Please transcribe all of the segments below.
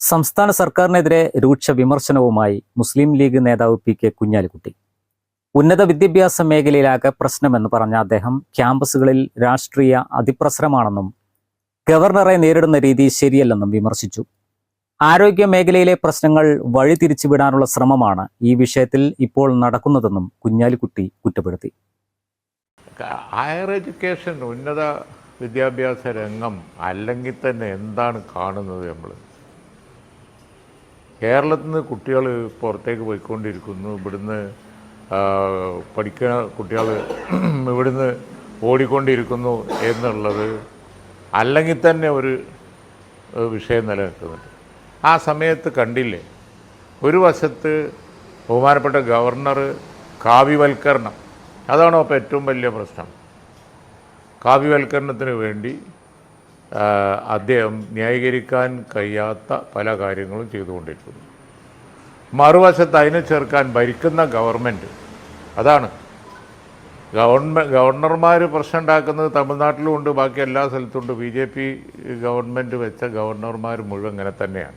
സംസ്ഥാന സർക്കാരിനെതിരെ രൂക്ഷ വിമർശനവുമായി മുസ്ലിം ലീഗ് നേതാവ് പി കെ കുഞ്ഞാലിക്കുട്ടി. ഉന്നത വിദ്യാഭ്യാസ മേഖലയിലാകെ പ്രശ്നമെന്ന് പറഞ്ഞ അദ്ദേഹം ക്യാമ്പസുകളിൽ രാഷ്ട്രീയ അതിപ്രസരമാണെന്നും ഗവർണറെ നേരിടുന്ന രീതി ശരിയല്ലെന്നും വിമർശിച്ചു. ആരോഗ്യ മേഖലയിലെ പ്രശ്നങ്ങൾ വഴിതിരിച്ചുവിടാനുള്ള ശ്രമമാണ് ഈ വിഷയത്തിൽ ഇപ്പോൾ നടക്കുന്നതെന്നും കുഞ്ഞാലിക്കുട്ടി കുറ്റപ്പെടുത്തി. ഹയർ എഡ്യൂക്കേഷൻ ഉന്നത വിദ്യാഭ്യാസ രംഗം അല്ലെങ്കിൽ തന്നെ എന്താണ് കാണുന്നത് നമ്മൾ കേരളത്തിൽ നിന്ന് കുട്ടികൾ പുറത്തേക്ക് പോയിക്കൊണ്ടിരിക്കുന്നു. ഇവിടുന്ന് പഠിക്കുന്ന കുട്ടികൾ ഇവിടുന്ന് ഓടിക്കൊണ്ടിരിക്കുന്നു എന്നുള്ളത് അല്ലെങ്കിൽ തന്നെ ഒരു വിഷയം നിലനിൽക്കുന്നുണ്ട്. ആ സമയത്ത് കണ്ടില്ലേ? ഒരു വശത്ത് ബഹുമാനപ്പെട്ട ഗവർണർ കാവ്യവൽക്കരണം. അതാണോ അപ്പോൾ ഏറ്റവും വലിയ പ്രശ്നം. കാവ്യവൽക്കരണത്തിന് വേണ്ടി അദ്ദേഹം ന്യായീകരിക്കാൻ കഴിയാത്ത പല കാര്യങ്ങളും ചെയ്തുകൊണ്ടിരിക്കുന്നു. മറുവശത്ത് അതിനെ ചേർക്കാൻ ഭരിക്കുന്ന ഗവൺമെന്റ് അതാണ്. ഗവൺമെന്റ് ഗവർണർമാർ പ്രശ്നം ഉണ്ടാക്കുന്നത് തമിഴ്നാട്ടിലും ഉണ്ട് ബാക്കി എല്ലാ സ്ഥലത്തും ഉണ്ട്. ബി ജെ പി ഗവൺമെന്റ് വെച്ച ഗവർണർമാർ മുഴുവൻ ഇങ്ങനെ തന്നെയാണ്.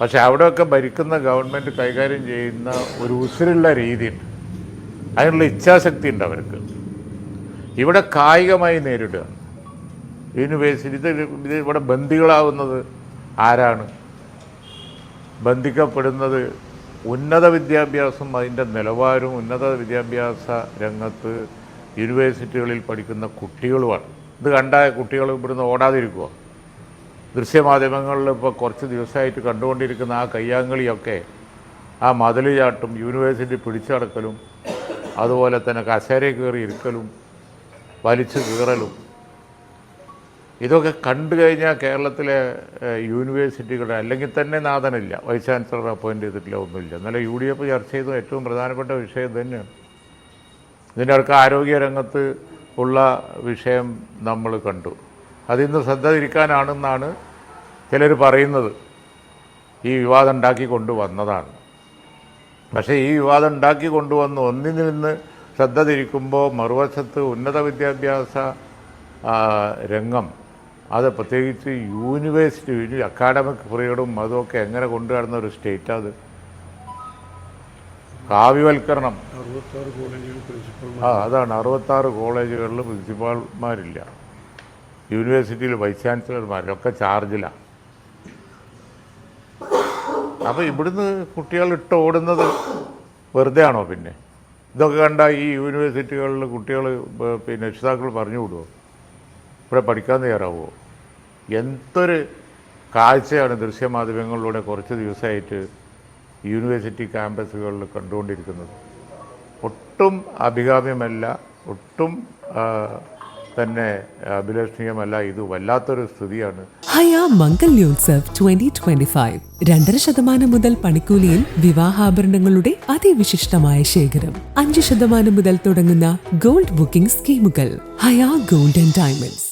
പക്ഷെ അവിടെയൊക്കെ ഭരിക്കുന്ന ഗവൺമെന്റ് കൈകാര്യം ചെയ്യുന്ന ഒരു ഉസിരുള്ള രീതിയുണ്ട്. അതിനുള്ള ഇച്ഛാശക്തി ഉണ്ട് അവർക്ക്. ഇവിടെ കായികമായി നേരിടുകയാണ് യൂണിവേഴ്സിറ്റി ഇത് ഇവിടെ ബന്ദികളാവുന്നത് ആരാണ്? ബന്ധിക്കപ്പെടുന്നത് ഉന്നത വിദ്യാഭ്യാസം അതിന്റെ നിലവാരവും ഉന്നത വിദ്യാഭ്യാസ രംഗത്ത് യൂണിവേഴ്സിറ്റികളിൽ പഠിക്കുന്ന കുട്ടികളുമാണ്. ഇത് കണ്ട കുട്ടികൾ ഇവിടുന്ന് ഓടാതിരിക്കുക ദൃശ്യമാധ്യമങ്ങളിൽ ഇപ്പോൾ കുറച്ച് ദിവസമായിട്ട് കണ്ടുകൊണ്ടിരിക്കുന്ന ആ കയ്യാങ്കളിയൊക്കെ ആ മതിൽ ചാട്ടും യൂണിവേഴ്സിറ്റി പിടിച്ചടക്കലും അതുപോലെ തന്നെ കസേര കയറി ഇരിക്കലും വലിച്ചു കീറലും ഇതൊക്കെ കണ്ടു കഴിഞ്ഞാൽ കേരളത്തിലെ യൂണിവേഴ്സിറ്റികളുടെ അല്ലെങ്കിൽ തന്നെ നാഥനില്ല. വൈസ് ചാൻസലർ അപ്പോയിന്റ് ചെയ്തിട്ടില്ല ഒന്നുമില്ല. എന്നാലും യു ഡി എഫ് ചർച്ച ചെയ്ത ഏറ്റവും പ്രധാനപ്പെട്ട വിഷയം തന്നെയാണ്. ഇതിന്റെ അടുക്ക ആരോഗ്യരംഗത്ത് ഉള്ള വിഷയം നമ്മൾ കണ്ടു. അതിന്ന് ശ്രദ്ധ തിരിക്കാനാണെന്നാണ് ചിലർ പറയുന്നത്. ഈ വിവാദം ഉണ്ടാക്കി കൊണ്ടുവന്നതാണ് പക്ഷേ ഈ വിവാദം ഉണ്ടാക്കി കൊണ്ടുവന്ന് ഒന്നിൽ നിന്ന് ശ്രദ്ധ തിരിക്കുമ്പോൾ മറുവശത്ത് ഉന്നത വിദ്യാഭ്യാസ രംഗം അത് പ്രത്യേകിച്ച് യൂണിവേഴ്സിറ്റി യൂണി അക്കാഡമിക് ഫ്രീഡും അതുമൊക്കെ എങ്ങനെ കൊണ്ടുവരുന്ന ഒരു സ്റ്റേറ്റ് അത്? കാവ്യവൽക്കരണം. ആ അതാണ്. അറുപത്താറ് കോളേജുകളിൽ പ്രിൻസിപ്പാൾമാരില്ല യൂണിവേഴ്സിറ്റിയിൽ വൈസ് ചാൻസലർമാരൊക്കെ ചാർജിലാണ് അപ്പോൾ ഇവിടുന്ന് കുട്ടികൾ ഇട്ട് ഓടുന്നത് വെറുതെ ആണോ പിന്നെ? ഇതൊക്കെ കണ്ട ഈ യൂണിവേഴ്സിറ്റികളിൽ കുട്ടികൾ പിന്നെ രക്ഷിതാക്കൾ പറഞ്ഞു വിടുമോ ഇവിടെ പഠിക്കാൻ തയ്യാറാവുമോ എന്തൊരു കാഴ്ചയാണ് ദൃശ്യമാധ്യമങ്ങളിലൂടെ കുറച്ച് ദിവസമായിട്ട് യൂണിവേഴ്സിറ്റി ക്യാമ്പസുകളിൽ കണ്ടുകൊണ്ടിരിക്കുന്നത്. ഒട്ടും അഭികാമ്യമല്ല ഒട്ടും തന്നെ അഭിലഷണീയമല്ല ഇത് വല്ലാത്തൊരു സ്ഥിതിയാണ്. രണ്ടര ശതമാനം മുതൽ പണിക്കൂലിയിൽ വിവാഹാഭരണങ്ങളുടെ അതിവിശിഷ്ടമായ ശേഖരം. അഞ്ച് ശതമാനം മുതൽ തുടങ്ങുന്ന ഗോൾഡ് ബുക്കിംഗ് സ്കീമുകൾ. Haya gold and diamonds.